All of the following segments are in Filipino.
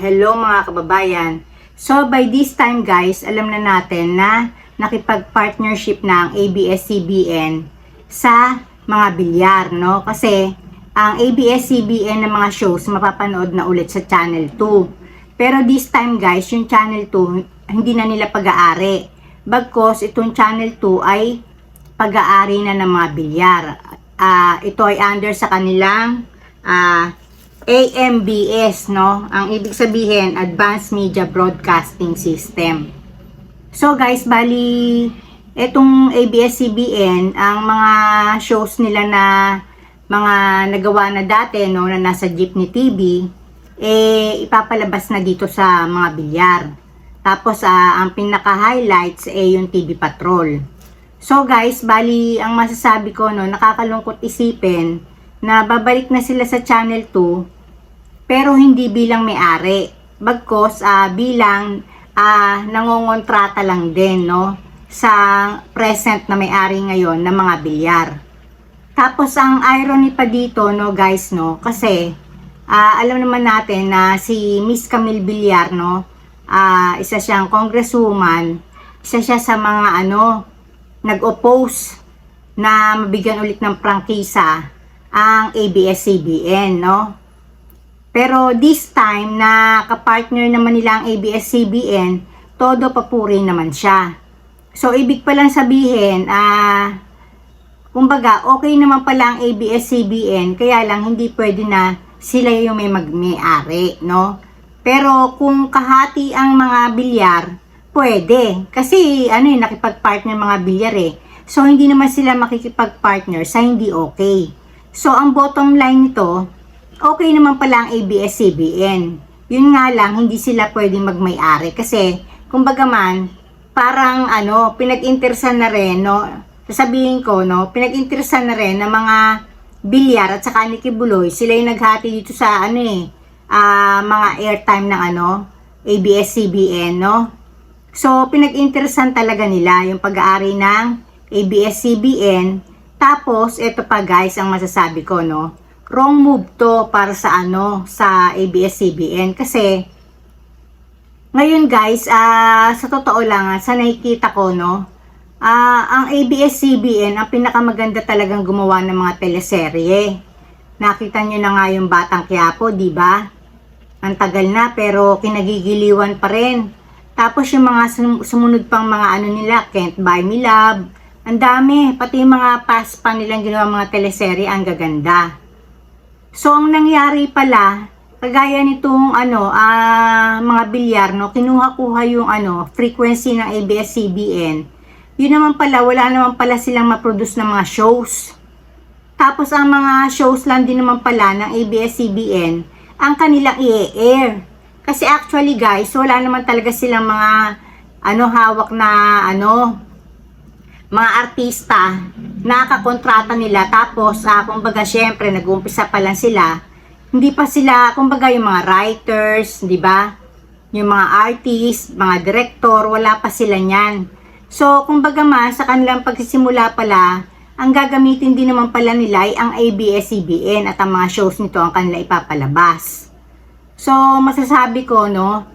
Hello mga kababayan. So by this time guys, alam na natin na nakipag-partnership na ang ABS-CBN sa mga bilyar, no? Kasi ang ABS-CBN ng mga shows mapapanood na ulit sa Channel 2. Pero this time guys, yung Channel 2 hindi na nila pag-aari. Bagkos itong Channel 2 ay pag-aari na ng mga bilyar. Ah, ito ay under sa kanilang ah, AMBS, no? Ang ibig sabihin, Advanced Media Broadcasting System. So guys, bali etong ABS-CBN, ang mga shows nila na mga nagawa na dati, no, na nasa Jeepney TV, eh ipapalabas na dito sa mga bilyar. Tapos ah, ang pinaka-highlights eh yung TV Patrol. So guys, bali ang masasabi ko no, nakakalungkot isipin na babalik na sila sa Channel 2 pero hindi bilang may-ari. Bagkos ah, bilang ah, nangongontrata lang din no sa present na may-ari ngayon ng mga bilyar. Tapos ang irony pa dito no guys no kasi ah, alam naman natin na si Miss Camille Villar no ah, isa siyang congresswoman, isa siya sa mga ano nag-oppose na mabigyan ulit ng prangkisa ang ABS-CBN, no? Pero this time na kapartner naman nila ang ABS-CBN, todo papuri naman siya. So, ibig palang sabihin, ah, kumbaga, okay naman pala ang ABS-CBN, kaya lang hindi pwede na sila yung may magmay-ari, no? Pero kung kahati ang mga bilyar, pwede. Kasi, ano yung nakipag-partner mga bilyar eh. So, hindi naman sila makikipag-partner sa hindi okay. So, ang bottom line nito, okay naman pala ang ABS-CBN. Yun nga lang, hindi sila pwedeng magmay-ari. Kasi, kumbaga man, parang ano, pinag-intersan na rin, no? Sasabihin ko, no? Pinag-intersan na rin ng mga bilyar at saka ni Kibuloy. Sila yung naghati dito sa, ano eh, ah, mga airtime ng ano, ABS-CBN, no? So, pinag-interesan talaga nila yung pag-aari ng ABS-CBN. Tapos, ito pa guys, ang masasabi ko, no? Wrong move to para sa ano, sa ABS-CBN. Kasi, ngayon guys, ah, sa totoo lang, ah, sa nakikita ko, no? Ah, ang ABS-CBN, ang pinakamaganda talagang gumawa ng mga teleserye. Nakita nyo na nga yung Batang Quiapo, di ba? Ang tagal na, pero kinagigiliwan pa rin. Tapos yung mga sum- sumunod pang mga ano nila, Can't Buy Me Love. Ang dami, pati mga past pa nilang ginawa mga teleserye, ang gaganda. So, ang nangyari pala, kagaya nitong ano, ah, mga bilyar, no, kinuha-kuha yung ano, frequency ng ABS-CBN. Yun naman pala, wala naman pala silang ma-produce ng mga shows. Tapos ang mga shows lang din naman pala ng ABS-CBN ang kanilang i-air. Kasi actually guys, wala naman talaga silang mga ano hawak na ano mga artista na kakontrata nila. Tapos ah, kumbaga syempre nag-uumpisa pa lang sila. Hindi pa sila kumbaga yung mga writers di ba? Yung mga artist mga director wala pa sila niyan. So kumbaga man sa kanilang pagsisimula pala ang gagamitin din naman pala nila ay ang ABS-CBN at ang mga shows nito ang kanila ipapalabas. So masasabi ko no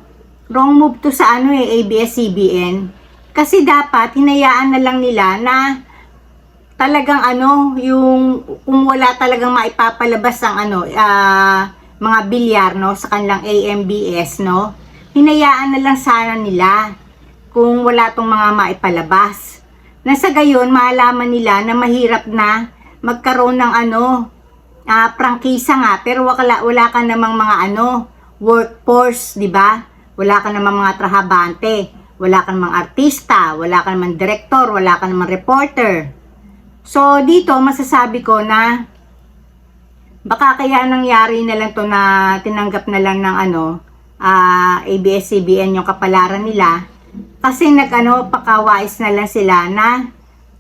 wrong move to sa ano eh ABS-CBN kasi dapat hinayaan na lang nila na talagang ano, yung kung wala talagang maipapalabas ang ano, ah, mga bilyar no sa kanilang AMBS no. Hinayaan na lang sana nila kung wala tong mga maipalabas. Nasa gayon, maalaman nila na mahirap na magkaroon ng ano, ah, prangkisa nga, pero wala, wala ka namang mga ano, workforce, di ba? Wala ka namang mga trahabante wala ka namang artista, wala ka namang director, wala ka namang reporter. So, dito masasabi ko na baka kaya nangyari na lang to na tinanggap na lang ng ano, ah, ABS-CBN yung kapalaran nila. Kasi nag-ano, pakawais na lang sila na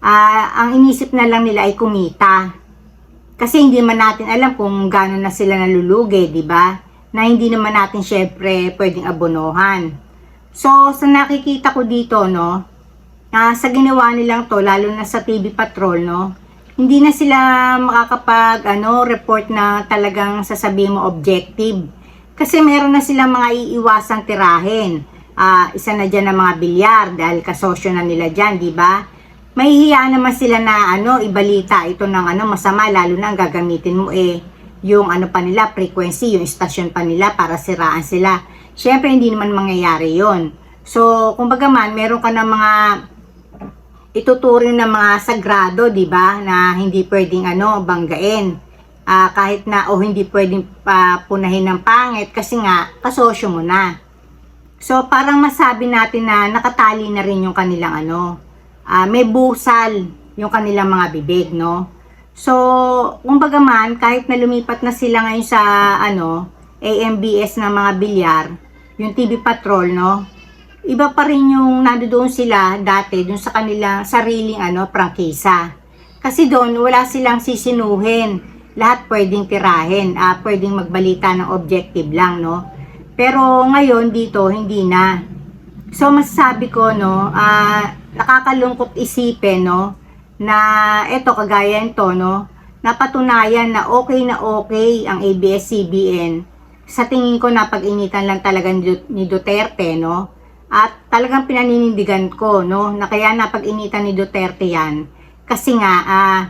ah, ang inisip na lang nila ay kumita. Kasi hindi man natin alam kung gano'n na sila nalulugi, di ba? Na hindi naman natin syempre pwedeng abonohan. So, sa nakikita ko dito, no, ah, sa ginawa nilang to, lalo na sa TV Patrol, no, hindi na sila makakapag, ano, report na talagang sasabihin mo objective. Kasi meron na silang mga iiwasang tirahin. Ah, isa na dyan ng mga bilyar dahil kasosyo na nila dyan, di ba? Mahihiya naman sila na ano, ibalita ito ng ano, masama, lalo na ang gagamitin mo eh, yung ano pa nila, frequency, yung stasyon pa nila para siraan sila. Siyempre, hindi naman mangyayari yon So, kumbaga man, meron ka ng mga ituturing na mga sagrado, di ba? Na hindi pwedeng ano, banggain. Ah, kahit na o hindi pwedeng pa punahin ng pangit kasi nga kasosyo mo na. So parang masabi natin na nakatali na rin yung kanilang ano, ah, may busal yung kanilang mga bibig, no? So, kumbaga man, kahit na lumipat na sila ngayon sa ano, AMBS ng mga bilyar, yung TV Patrol, no? Iba pa rin yung nandoon sila dati, dun sa kanilang sariling ano, prangkisa. Kasi doon, wala silang sisinuhin. Lahat pwedeng tirahin, ah, pwedeng magbalita ng objective lang, no? Pero ngayon dito, hindi na. So, masasabi ko, no, ah, nakakalungkot isipin, no, na eto, kagaya nito, no, napatunayan na okay na okay ang ABS-CBN. Sa tingin ko, napag-initan lang talaga ni Du- ni Duterte, no, at talagang pinaninindigan ko, no, na kaya napag-initan ni Duterte yan. Kasi nga, ah,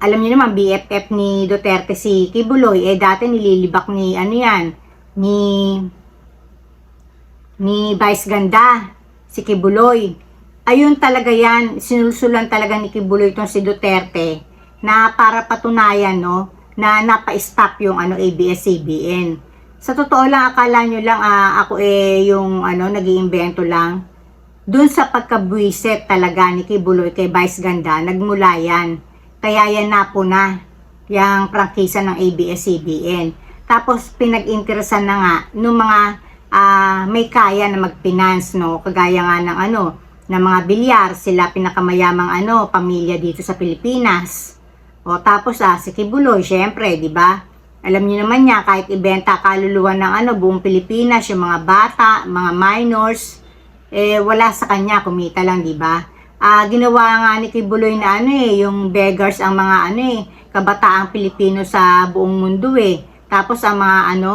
alam niyo naman, BFF ni Duterte si Kibuloy, eh dati nililibak ni, ano yan, ni, ni Vice Ganda, si Kibuloy. Ayun talaga yan, sinulsulan talaga ni Kibuloy itong si Duterte, na para patunayan, no, na napa-stop yung ano, ABS-CBN. Sa totoo lang, akala nyo lang, ah, ako eh, yung ano, nag iimbento lang. Dun sa pagkabwiset talaga ni Kibuloy kay Vice Ganda, nagmula yan. Kaya yan na po na yung prangkisa ng ABS-CBN. Tapos pinag-interesan na nga nung mga ah, may kaya na mag-finance, no? Kagaya nga ng ano, ng mga bilyar, sila pinakamayamang ano, pamilya dito sa Pilipinas. O tapos ah, si Kibuloy, syempre, di ba? Alam niyo naman niya, kahit ibenta kaluluwa ng ano, buong Pilipinas, yung mga bata, mga minors, eh wala sa kanya, kumita lang, di ba? Ah, ginawa nga ni Kibuloy na ano eh, yung beggars ang mga ano eh, kabataang Pilipino sa buong mundo eh. Tapos ang mga ano,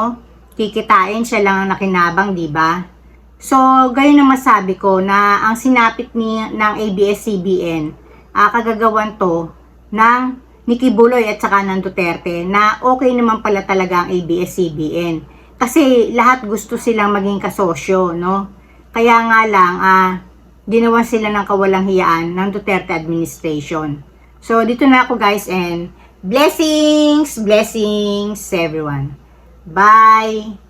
kikitain siya lang ang nakinabang, di ba? So, gayon ang masabi ko na ang sinapit ni ng ABS-CBN, ah, kagagawan to ng ni Kibuloy at saka ng Duterte na okay naman pala talaga ang ABS-CBN. Kasi lahat gusto silang maging kasosyo, no? Kaya nga lang, ah, ginawa sila ng kawalang hiyaan ng Duterte administration. So, dito na ako guys and blessings, blessings everyone. Bye!